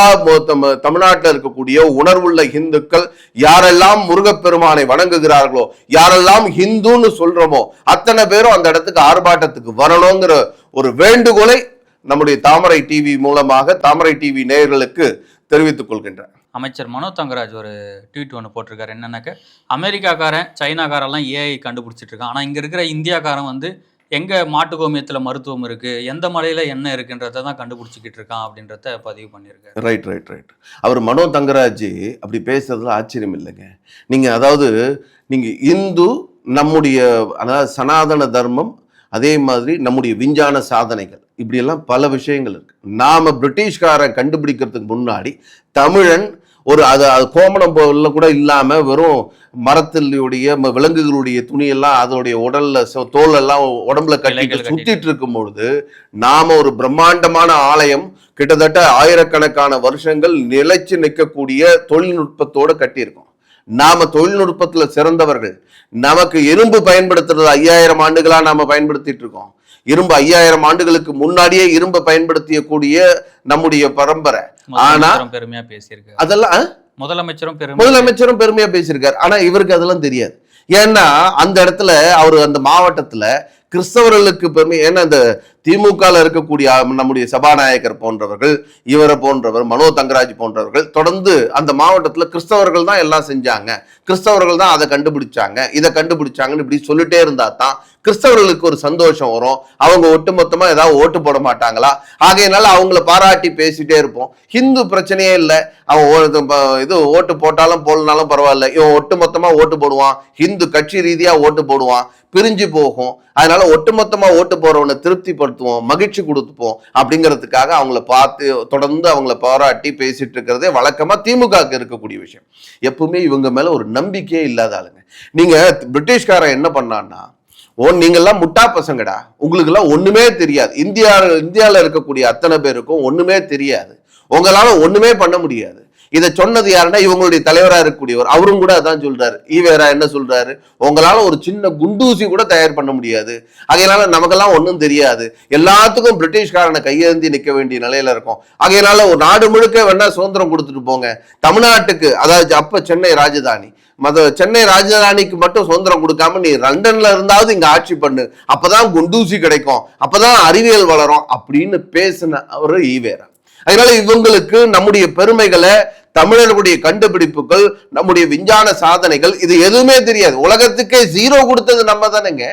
தமிழ்நாட்டில் இருக்கக்கூடிய உணர்வுள்ள இந்துக்கள் யாரெல்லாம் முருகப்பெருமானை வணங்குகிறார்களோ யாரெல்லாம் ஹிந்துன்னு சொல்றோமோ அத்தனை பேரும் அந்த இடத்துக்கு ஆர்ப்பாட்டத்துக்கு வரணுங்கிற ஒரு வேண்டுகோளை நம்முடைய தாமரை டிவி மூலமாக தாமரை டிவி நேயர்களுக்கு தெரிவித்துக் கொள்கின்றேன் அமைச்சர் மனோ தங்கராஜ் ஒரு ட்வீட் ஒன்று போட்டிருக்காரு. என்னென்னாக்க அமெரிக்காக்காரன் சைனாக்காரெல்லாம் ஏஐ கண்டுபிடிச்சிட்டு இருக்கான் ஆனால் இங்கே இருக்கிற இந்தியாக்காரன் வந்து எங்கே மாட்டு கோமியத்தில் மருத்துவம் இருக்குது எந்த மலையில் என்ன இருக்குன்றத தான் கண்டுபிடிச்சிக்கிட்டு இருக்கான் அப்படின்றத பதிவு பண்ணியிருக்காரு. ரைட் ரைட் ரைட் அவர் மனோ தங்கராஜ் அப்படி பேசுறதுல ஆச்சரியம் இல்லைங்க. நீங்கள் அதாவது நீங்கள் இந்து நம்முடைய அதாவது சனாதன தர்மம் அதே மாதிரி நம்முடைய விஞ்ஞான சாதனைகள் இப்படியெல்லாம் பல விஷயங்கள் இருக்கு. நாம பிரிட்டிஷ்காரன் கண்டுபிடிக்கிறதுக்கு முன்னாடி தமிழன் ஒரு அது அது கோமணம் போல கூட இல்லாம வெறும் மரத்தினுடைய விலங்குகளுடைய துணியெல்லாம் அதோடைய உடல்ல தோலெல்லாம் உடம்புல கட்டிட்டு. சுத்திட்டு இருக்கும் பொழுது நாம ஒரு பிரம்மாண்டமான ஆலயம் கிட்டத்தட்ட ஆயிரக்கணக்கான வருஷங்கள் நிலைச்சு நிற்கக்கூடிய தொழில்நுட்பத்தோட கட்டியிருக்கோம். நாம தொழில்நுட்பத்துல சிறந்தவர்கள். நமக்கு இரும்பு பயன்படுத்துறது ஐயாயிரம் ஆண்டுகளா நாம பயன்படுத்திட்டு இருக்கோம். இரும்பு ஐயாயிரம் ஆண்டுகளுக்கு முன்னாடியே இரும்பை பயன்படுத்திய கூடிய நம்முடைய பரம்பரை. ஆனா பெருமையா பேசியிருக்காரு அதெல்லாம்? முதலமைச்சரும் முதலமைச்சரும் பெருமையா பேசியிருக்காரு. ஆனா இவருக்கு அதெல்லாம் தெரியாது. ஏன்னா அந்த இடத்துல அவர் அந்த மாவட்டத்துல கிறிஸ்தவர்களுக்கு பெருமை ஏன்னா இந்த திமுகவில் இருக்கக்கூடிய நம்முடைய சபாநாயகர் போன்றவர்கள் இவரை போன்றவர் மனோ தங்கராஜ் போன்றவர்கள் தொடர்ந்து அந்த மாவட்டத்தில் கிறிஸ்தவர்கள் தான் எல்லாம் செஞ்சாங்க. கிறிஸ்தவர்கள் தான் அதை கண்டுபிடிச்சாங்க. இதை கண்டுபிடிச்சாங்கன்னு இப்படி சொல்லிட்டே இருந்தா தான் கிறிஸ்தவர்களுக்கு ஒரு சந்தோஷம் வரும். அவங்க ஒட்டுமொத்தமாக ஏதாவது ஓட்டு போட மாட்டாங்களா? ஆகையினால அவங்கள பாராட்டி பேசிட்டே இருப்போம். ஹிந்து பிரச்சனையே இல்லை. அவன் இது ஓட்டு போட்டாலும் போடலனாலும் பரவாயில்ல. இவன் ஒட்டுமொத்தமாக ஓட்டு போடுவான். ஹிந்து கட்சி ரீதியாக ஓட்டு போடுவான். பிரிஞ்சு போகும். அதனால ஒட்டுமொத்தமாக ஓட்டு போறவனை திருப்திப்படுத்துவோம் மகிழ்ச்சி கொடுத்துப்போம் அப்படிங்கிறதுக்காக அவங்கள பார்த்து தொடர்ந்து அவங்கள பாராட்டி பேசிட்டு இருக்கிறதே வழக்கமாக திமுகவுக்கு இருக்கக்கூடிய விஷயம். எப்பவுமே இவங்க மேலே ஒரு நம்பிக்கையே இல்லாத ஆளுங்க. நீங்கள் பிரிட்டிஷ்காரன் என்ன பண்ணான்னா ஓ நீங்கள்லாம் முட்டா பசங்கடா. உங்களுக்குலாம் ஒன்றுமே தெரியாது. இந்தியா இந்தியாவில் இருக்கக்கூடிய அத்தனை பேருக்கும் ஒன்றுமே தெரியாது. உங்களால் ஒன்றுமே பண்ண முடியாது. இதை சொன்னது யாருன்னா இவங்களுடைய தலைவராக இருக்கக்கூடியவர். அவரும் கூட அதான் சொல்றாரு. ஈவேரா என்ன சொல்றாரு? உங்களால ஒரு சின்ன குண்டூசி கூட தயார் பண்ண முடியாது. ஆகையினால நமக்கெல்லாம் ஒன்றும் தெரியாது. எல்லாத்துக்கும் பிரிட்டிஷ்காரனை கையேந்தி நிற்க வேண்டிய நிலையில இருக்கும். ஆகையினால ஒரு நாடு முழுக்க வேணா சுதந்திரம் கொடுத்துட்டு போங்க. தமிழ்நாட்டுக்கு அதாவது அப்ப சென்னை ராஜதானி மத சென்னை ராஜதானிக்கு மட்டும் சுதந்திரம் கொடுக்காம நீ லண்டன்ல இருந்தாவது இங்க ஆட்சி பண்ணு. அப்பதான் குண்டூசி கிடைக்கும். அப்பதான் அறிவியல் வளரும். அப்படின்னு பேசின அவரு ஈவேரா. அதனால இவங்களுக்கு நம்முடைய பெருமைகளை தமிழர்களுடைய கண்டுபிடிப்புகள் நம்முடைய விஞ்ஞான சாதனைகள் இது எதுவுமே தெரியாது. உலகத்துக்கே ஜீரோ கொடுத்தது நம்ம தானேங்க.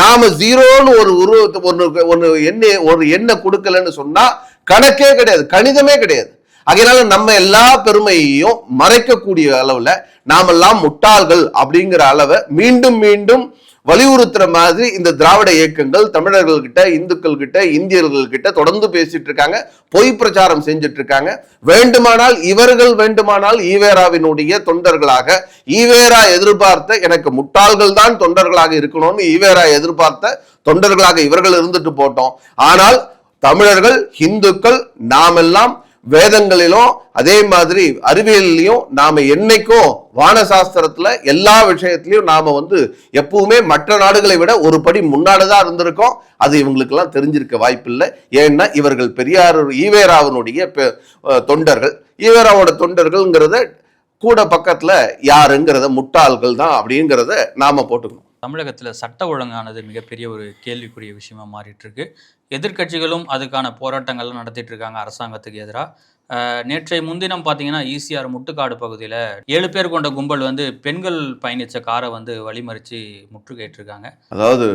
நாம ஜீரோன்னு ஒரு உருவத்தை ஒன்று ஒன்று எண்ணெய் ஒரு எண்ணெய் கொடுக்கலன்னு சொன்னா கணக்கே கிடையாது கணிதமே கிடையாது. அதனால நம்ம எல்லா பெருமையையும் மறைக்கக்கூடிய அளவுல நாமெல்லாம் முட்டாள்கள் அப்படிங்கிற அளவை மீண்டும் மீண்டும் வலியுறுத்துற மாதிரி இந்த திராவிட இயக்கங்கள் தமிழர்கள் கிட்ட இந்துக்கள் கிட்ட இந்தியர்கள் கிட்ட தொடர்ந்து பேசிட்டு இருக்காங்க பொய் பிரச்சாரம் செஞ்சுட்டு இருக்காங்க. வேண்டுமானால் இவர்கள் வேண்டுமானால் ஈவேராவினுடைய தொண்டர்களாக ஈவேரா எதிர்பார்த்த எனக்கு முட்டாள்கள் தான் தொண்டர்களாக இருக்கணும்னு ஈவேரா எதிர்பார்த்த தொண்டர்களாக இவர்கள் இருந்துட்டு போட்டோம். ஆனால் தமிழர்கள் இந்துக்கள் நாமெல்லாம் வேதங்களிலும் அதே மாதிரி அறிவியல்லையும் நாம என்னைக்கும் வானசாஸ்திரத்துல எல்லா விஷயத்திலையும் நாம வந்து எப்பவுமே மற்ற நாடுகளை விட ஒரு படி முன்னாடிதான் இருந்திருக்கோம். அது இவங்களுக்கெல்லாம் தெரிஞ்சிருக்க வாய்ப்பில்லை. ஏன்னா இவர்கள் பெரியார் ஈவேராவனுடைய பெ- தொண்டர்கள். ஈவேராவோட தொண்டர்கள்ங்கிறத கூட பக்கத்துல யாருங்கிறத முட்டாள்கள் தான் அப்படிங்கிறத நாம போட்டுக்கணும். தமிழகத்தில் சட்ட ஒழுங்கானது மிகப்பெரிய ஒரு கேள்விக்குரிய விஷயமா மாறிட்டு இருக்கு. எதிர்க்கட்சிகளும் அதுக்கான போராட்டங்கள்லாம் நடத்திட்டு இருக்காங்க அரசாங்கத்துக்கு எதிராக நேற்றைய முன்தினம் பார்த்தீங்கன்னா ஈசிஆர் முட்டுக்காடு பகுதியில் ஏழு பேர் கொண்ட கும்பல் வந்து பெண்கள் பயணித்த காரை வந்து வழிமறித்து முற்றுகையிட்டிருக்காங்க. அதாவது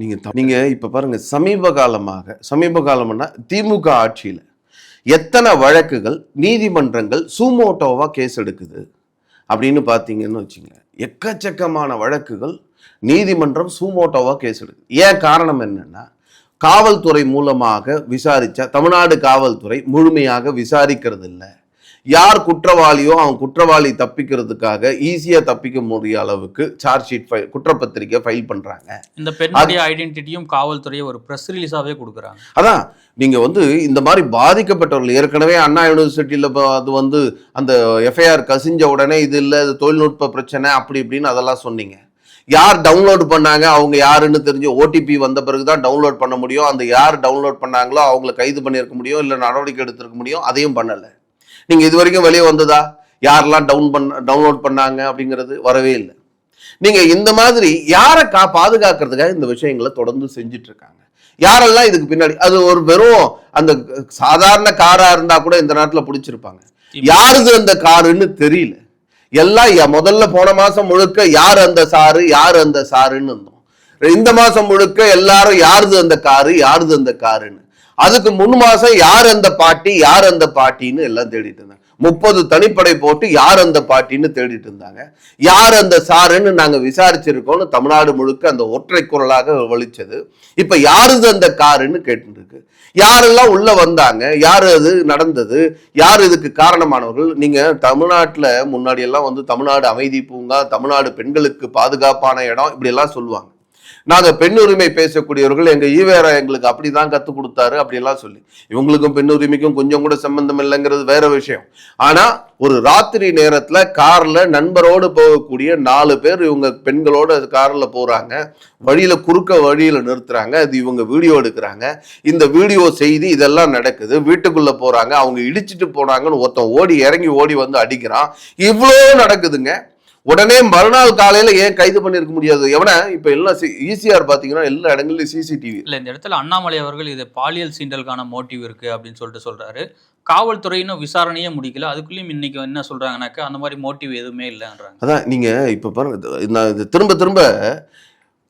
நீங்கள் நீங்கள் இப்போ பாருங்கள் சமீப காலமாக சமீப காலம்னா திமுக ஆட்சியில் எத்தனை வழக்குகள் நீதிமன்றங்கள் சூமோட்டோவாக கேஸ் எடுக்குது அப்படின்னு பார்த்தீங்கன்னு வச்சுங்க. எக்கச்சக்கமான வழக்குகள் நீதிமன்றம் சூமோட்டோவாக கேஸ் எடுக்குது. ஏன் காரணம் என்னென்னா காவல்துறை மூலமாக விசாரிச்சா தமிழ்நாடு காவல்துறை முழுமையாக விசாரிக்கிறது இல்லை யார் குற்றவாளியோ அவன் குற்றவாளி தப்பிக்கிறதுக்காக ஈஸியா தப்பிக்க முடிய அளவுக்கு சார்ஜ் ஷீட் ஃபைல் குற்றப்பத்திரிக்கை ஃபைல் பண்றாங்க. இந்த பெண்ணுடைய ஐடென்டிட்டியும் காவல்துறையை ஒரு ப்ரெஸ் ரிலீஸாகவே கொடுக்குறாங்க. அதான் நீங்க வந்து இந்த மாதிரி பாதிக்கப்பட்டவர்கள் ஏற்கனவே அண்ணா யூனிவர்சிட்டியில அது வந்து அந்த எஃப்ஐஆர் கசிஞ்ச உடனே இது இல்லை இது தொழில்நுட்ப பிரச்சனை அப்படி இப்படின்னு அதெல்லாம் சொன்னீங்க. யார் டவுன்லோட் பண்ணாங்க அவங்க யாருன்னு தெரிஞ்சு ஓடிபி வந்த பிறகு தான் டவுன்லோட் பண்ண முடியும். அந்த யார் டவுன்லோட் பண்ணாங்களோ அவங்கள கைது பண்ணியிருக்க முடியும் இல்லை நடவடிக்கை எடுத்திருக்க முடியும் அதையும் பண்ணலை. நீங்க இது வரைக்கும் வெளியே வந்ததா? யாரெல்லாம் டவுன் பண்ண டவுன்லோட் பண்ணாங்க அப்படிங்கிறது வரவே இல்லை. நீங்க இந்த மாதிரி யாரை கா பாதுகாக்கிறதுக்காக இந்த விஷயங்களை தொடர்ந்து செஞ்சுட்டு இருக்காங்க யாரெல்லாம் இதுக்கு பின்னாடி அது ஒரு வெறும் அந்த சாதாரண காரா இருந்தா கூட இந்த நேரத்துல பிடிச்சிருப்பாங்க. யாருது அந்த காருன்னு தெரியல. எல்லாம் முதல்ல போன மாசம் முழுக்க யார் அந்த சாரு யார் அந்த சாருன்னு இருந்தோம். இந்த மாசம் முழுக்க எல்லாரும் யாருது அந்த காரு யாருது அந்த காருன்னு. அதுக்கு முன் மாசம் யார் அந்த பாட்டி யார் அந்த பாட்டின்னு எல்லாம் தேடிட்டு இருந்தாங்க. முப்பது தனிப்படை போட்டு யார் அந்த பாட்டின்னு தேடிட்டு இருந்தாங்க. யார் அந்த சாருன்னு நாங்கள் விசாரிச்சிருக்கோம்னு தமிழ்நாடு முழுக்க அந்த ஒற்றை குரலாக வலிச்சது இப்போ யாருது அந்த காருன்னு கேட்டுருக்கு யாரெல்லாம் உள்ள வந்தாங்க யார் அது நடந்தது யார் இதுக்கு காரணமானவர்கள்? நீங்கள் தமிழ்நாட்டில் முன்னாடியெல்லாம் வந்து தமிழ்நாடு அமைதி பூங்கா தமிழ்நாடு பெண்களுக்கு பாதுகாப்பான இடம் இப்படியெல்லாம் சொல்லுவாங்க. நாங்க பெண் உரிமை பேசக்கூடியவர்கள் எங்க ஈவேரா எங்களுக்கு அப்படிதான் கத்து கொடுத்தாரு அப்படிலாம் சொல்லி. இவங்களுக்கும் பெண் உரிமைக்கும் கொஞ்சம் கூட சம்பந்தம் இல்லைங்கிறது வேற விஷயம். ஆனா ஒரு ராத்திரி நேரத்துல கார்ல நண்பரோடு போகக்கூடிய நாலு பேர் இவங்க பெண்களோட கார்ல போறாங்க. வழியில குறுக்க வழியில நிறுத்துறாங்க. அது இவங்க வீடியோ எடுக்கிறாங்க. இந்த வீடியோ செய்தி இதெல்லாம் நடக்குது. வீட்டுக்குள்ள போறாங்க. அவங்க இடிச்சிட்டு போனாங்கன்னு ஒருத்தன் ஓடி இறங்கி ஓடி வந்து அடிக்கிறான். இவ்வளோ நடக்குதுங்க. உடனே மறுநாள் காலையில ஏன் கைது பண்ணிருக்க முடியாது? எவன? இப்ப எல்லாம் ஈசிஆர் பாத்தீங்கன்னா எல்லா இடங்கள்லயும் சிசிடிவி இல்ல இந்த இடத்துல அண்ணாமலை அவர்கள் இது பாலியல் சீண்டலுக்கான மோட்டிவ் இருக்கு அப்படின்னு சொல்லிட்டு சொல்றாரு. காவல்துறை இன்னும் விசாரணையே முடிக்கல. அதுக்குள்ளேயும் இன்னைக்கு என்ன சொல்றாங்கன்னாக்கா அந்த மாதிரி மோட்டிவ் எதுவுமே இல்லைன்றாங்க. அதான் நீங்க இப்ப பாருங்க திரும்ப திரும்ப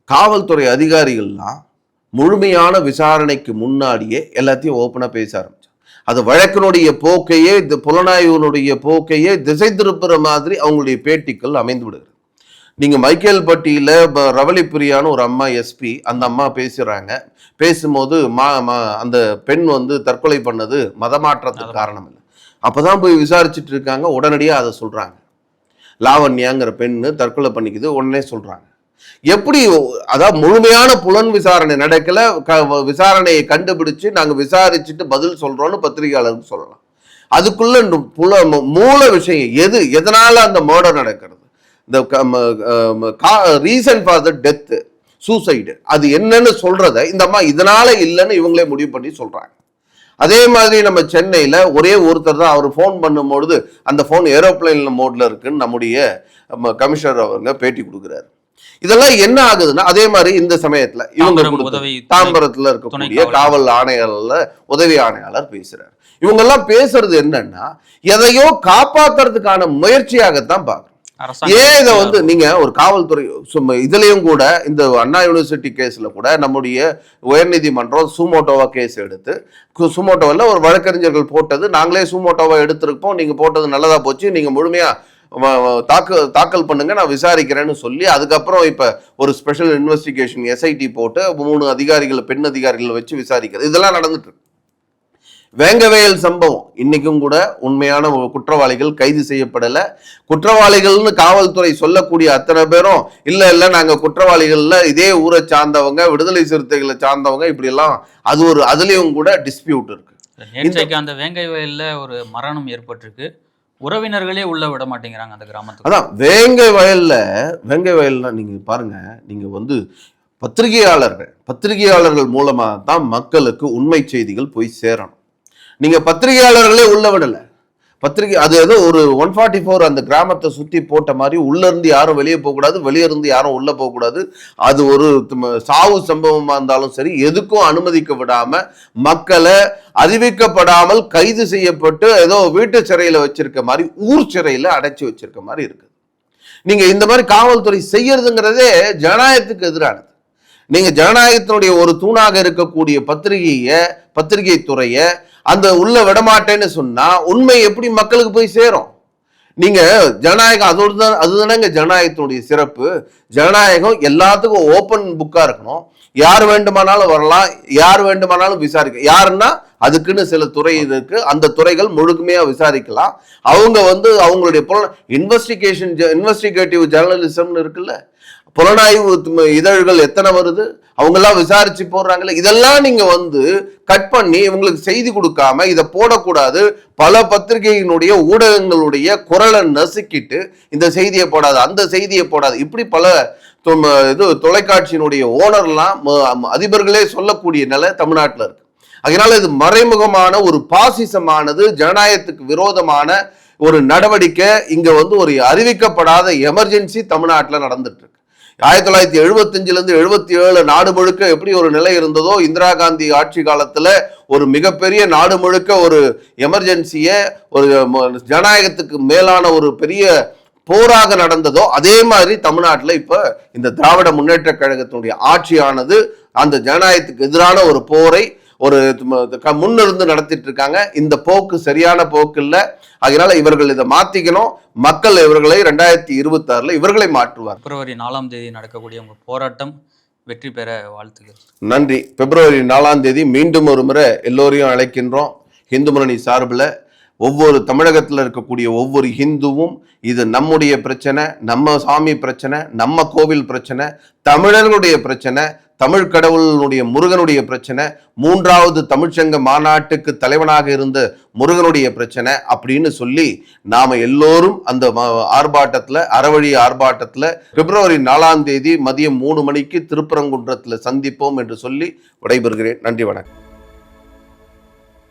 காவல்துறை அதிகாரிகள்லாம் முழுமையான விசாரணைக்கு முன்னாடியே எல்லாத்தையும் ஓப்பனா பேச ஆரம்பிச்சாங்க. அது வழக்கினுடைய போக்கையே இந்த புலனாய்வினுடைய போக்கையே திசை திருப்புற மாதிரி அவங்களுடைய பேட்டிகள் அமைந்து விடுகிறது. நீங்க மைக்கேல்பட்டியில ப- ரவளி பிரியான்னு ஒரு அம்மா எஸ்பி அந்த அம்மா பேசுறாங்க. பேசும்போது மா மா- அந்த பெண் வந்து தற்கொலை பண்ணது மதமாற்றத்துக்கு காரணம் இல்லை அப்பதான் போய் விசாரிச்சுட்டு இருக்காங்க உடனடியாக அதை சொல்றாங்க. லாவண்யாங்கிற பெண்ணு தற்கொலை பண்ணிக்குது உடனே சொல்றாங்க. எப்படி அதாவது முழுமையான புலன் விசாரணை நடக்கல க- விசாரணையை கண்டுபிடிச்சு நாங்க விசாரிச்சுட்டு பதில் சொல்றோம்னு பத்திரிகையாளருக்கு சொல்லலாம். அதுக்குள்ள புல மூல விஷயம் எது எதனால அந்த மர்டர் நடக்கிறது? இந்த reason for the death suicide அது என்னன்னு சொல்றத இந்த அம்மா இதனால இல்லைன்னு இவங்களே முடிவு பண்ணி சொல்றாங்க. அதே மாதிரி நம்ம சென்னையில் ஒரே ஒருத்தர் தான் அவர் ஃபோன் பண்ணும்பொழுது அந்த ஃபோன் ஏரோப்ளைன் மோட்ல இருக்குன்னு நம்முடைய கமிஷனர் அவங்க பேட்டி கொடுக்குறாரு. இதெல்லாம் என்ன ஆகுதுன்னா அதே மாதிரி இந்த சமயத்துல இவங்க தாம்பரத்துல இருக்கக்கூடிய காவல் ஆணையாளர்ல உதவி ஆணையாளர் பேசுறாரு. இவங்க எல்லாம் பேசுறது என்னன்னா எதையோ காப்பாத்துறதுக்கான முயற்சியாகத்தான் பார்க்கணும் ஏன் இதை வந்து நீங்க ஒரு காவல்துறை சும்மா இதுலயும் கூட இந்த அண்ணா யூனிவர்சிட்டி கேஸ்ல கூட நம்முடைய உயர்நீதிமன்றம் சுமோட்டோவா கேஸ் எடுத்து சுமோட்டோவில் ஒரு வழக்கறிஞர்கள் போட்டது நாங்களே சுமோட்டோவா எடுத்திருப்போம் நீங்க போட்டது நல்லதா போச்சு நீங்க முழுமையா தாக்கல் தாக்கல் பண்ணுங்க நான் விசாரிக்கிறேன்னு சொல்லி அதுக்கப்புறம் இப்ப ஒரு ஸ்பெஷல் இன்வெஸ்டிகேஷன் எஸ்ஐடி போட்டு மூணு அதிகாரிகளை பெண் அதிகாரிகளை வச்சு விசாரிக்கிறது. இதெல்லாம் நடந்துட்டு வேங்கவேல் சம்பவம். இன்னைக்கும் கூட உண்மையான குற்றவாளிகள் கைது செய்யப்படல. குற்றவாளிகள்னு காவல்துறை சொல்லக்கூடிய அத்தனை பேரும் இல்ல இல்ல நாங்க குற்றவாளிகள்ல இதே ஊரை சார்ந்தவங்க விடுதலை சிறுத்தைகளை சார்ந்தவங்க இப்படி எல்லாம் அது ஒரு அதுலயும் கூட டிஸ்பியூட் இருக்கு. அந்த வேங்கை ஒரு மரணம் ஏற்பட்டிருக்கு. உறவினர்களே உள்ள விட மாட்டேங்கிறாங்க அந்த கிராமத்துக்கு. அதான் வேங்கை வயல்ல வேங்கை வயல்னா நீங்க பாருங்க நீங்க வந்து பத்திரிகையாளர்கள் பத்திரிகையாளர்கள் மூலமாக தான் மக்களுக்கு உண்மை செய்திகள் போய் சேரணும். நீங்க பத்திரிகையாளர்களே உள்ள விடலை. பத்திரிகை அது ஏதோ ஒரு ஒன் ஃபார்ட்டி ஃபோர் அந்த கிராமத்தை சுத்தி போட்ட மாதிரி உள்ள இருந்து யாரும் வெளியே போகக்கூடாது வெளியே இருந்து யாரும் உள்ள போகக்கூடாது அது ஒரு சாவு சம்பவமா இருந்தாலும் சரி எதுக்கும் அனுமதிக்க விடாம மக்களை அறிவிக்கப்படாமல் கைது செய்யப்பட்டு ஏதோ வீட்டு சிறையில வச்சிருக்க மாதிரி ஊர் சிறையில அடைச்சி வச்சிருக்க மாதிரி இருக்குது. நீங்க இந்த மாதிரி காவல்துறை செய்யறதுங்கிறதே ஜனநாயகத்துக்கு எதிரானது. நீங்க ஜனநாயகத்தினுடைய ஒரு தூணாக இருக்கக்கூடிய பத்திரிகையை பத்திரிகை துறையை அந்த உள்ள விடமாட்டேன்னு சொன்னா உண்மை எப்படி மக்களுக்கு போய் சேரும்? நீங்க ஜனநாயகம் அதோடு தான் அதுதானேங்க ஜனநாயகத்தினுடைய சிறப்பு. ஜனநாயகம் எல்லாத்துக்கும் ஓப்பன் புக்கா இருக்கணும். யார் வேண்டுமானாலும் வரலாம் யார் வேண்டுமானாலும் விசாரிக்க யாருன்னா அதுக்குன்னு சில துறை இருக்கு. அந்த துறைகள் முழுமையா விசாரிக்கலாம். அவங்க வந்து அவங்களுடைய இன்வெஸ்டிகேஷன் இன்வெஸ்டிகேட்டிவ் ஜேர்னலிசம்னு இருக்குல்ல? புலனாய்வு இதழ்கள் எத்தனை வருது? அவங்கெல்லாம் விசாரிச்சு போடுறாங்களே இதெல்லாம் நீங்க வந்து கட் பண்ணி இவங்களுக்கு செய்தி கொடுக்காம இதை போடக்கூடாது. பல பத்திரிகையினுடைய ஊடகங்களுடைய குரலை நசுக்கிட்டு இந்த செய்தியை போடாது அந்த செய்தியை போடாது. இப்படி பல தொ- இது தொலைக்காட்சியினுடைய ஓனர்லாம் ம- அதிபர்களே சொல்லக்கூடிய நிலை தமிழ்நாட்டில் இருக்கு. அதனால இது மறைமுகமான ஒரு பாசிசமானது ஜனநாயகத்துக்கு விரோதமான ஒரு நடவடிக்கை. இங்க வந்து ஒரு அறிவிக்கப்படாத எமர்ஜென்சி தமிழ்நாட்டில் நடந்துட்டு இருக்கு. ஆயிரத்தி தொள்ளாயிரத்தி எழுபத்தஞ்சிலேருந்து எழுபத்தி ஏழு நாடு முழுக்க எப்படி ஒரு நிலை இருந்ததோ இந்திரா காந்தி ஆட்சி காலத்தில் ஒரு மிகப்பெரிய நாடு முழுக்க ஒரு எமர்ஜென்சியை ஒரு ஜனநாயகத்துக்கு மேலான ஒரு பெரிய போராக நடந்ததோ அதே மாதிரி தமிழ்நாட்டில் இப்போ இந்த திராவிட முன்னேற்ற கழகத்தினுடைய ஆட்சியானது அந்த ஜனநாயகத்துக்கு எதிரான ஒரு போரை ஒரு முன்னிருந்து நடத்திட்டு இருக்காங்க இந்த போக்கு சரியான போக்கு இல்ல. அதனால இவர்கள் இதை மாத்திக்கணும். மக்கள் இவர்களை ரெண்டாயிரத்தி இருபத்தி ஆறுல இவர்களை மாற்றுவார் பிப்ரவரி நாலாம் தேதி நடக்கக்கூடிய உங்க போராட்டம் வெற்றி பெற வாழ்த்துக்கள். நன்றி. பிப்ரவரி நாலாம் தேதி மீண்டும் ஒரு முறை எல்லோரையும் அழைக்கின்றோம். இந்து முன்னணி சார்பில். ஒவ்வொரு தமிழகத்தில் இருக்கக்கூடிய ஒவ்வொரு ஹிந்துவும் இது நம்முடைய பிரச்சனை நம்ம சாமி பிரச்சனை நம்ம கோவில் பிரச்சனை தமிழர்களுடைய பிரச்சனை தமிழ் கடவுளுடைய முருகனுடைய பிரச்சனை மூன்றாவது தமிழ்ச்சங்க மாநாட்டுக்கு தலைவனாக இருந்த முருகனுடைய பிரச்சனை அப்படின்னு சொல்லி நாம எல்லோரும் அந்த ஆர்ப்பாட்டத்தில் ஆர்ப்பாட்டத்துல அறவழி ஆர்ப்பாட்டத்துல பிப்ரவரி நாலாம் தேதி மதியம் மூணு மணிக்கு திருப்பரங்குன்றத்துல சந்திப்போம் என்று சொல்லி விடைபெறுகிறேன். நன்றி வணக்கம்.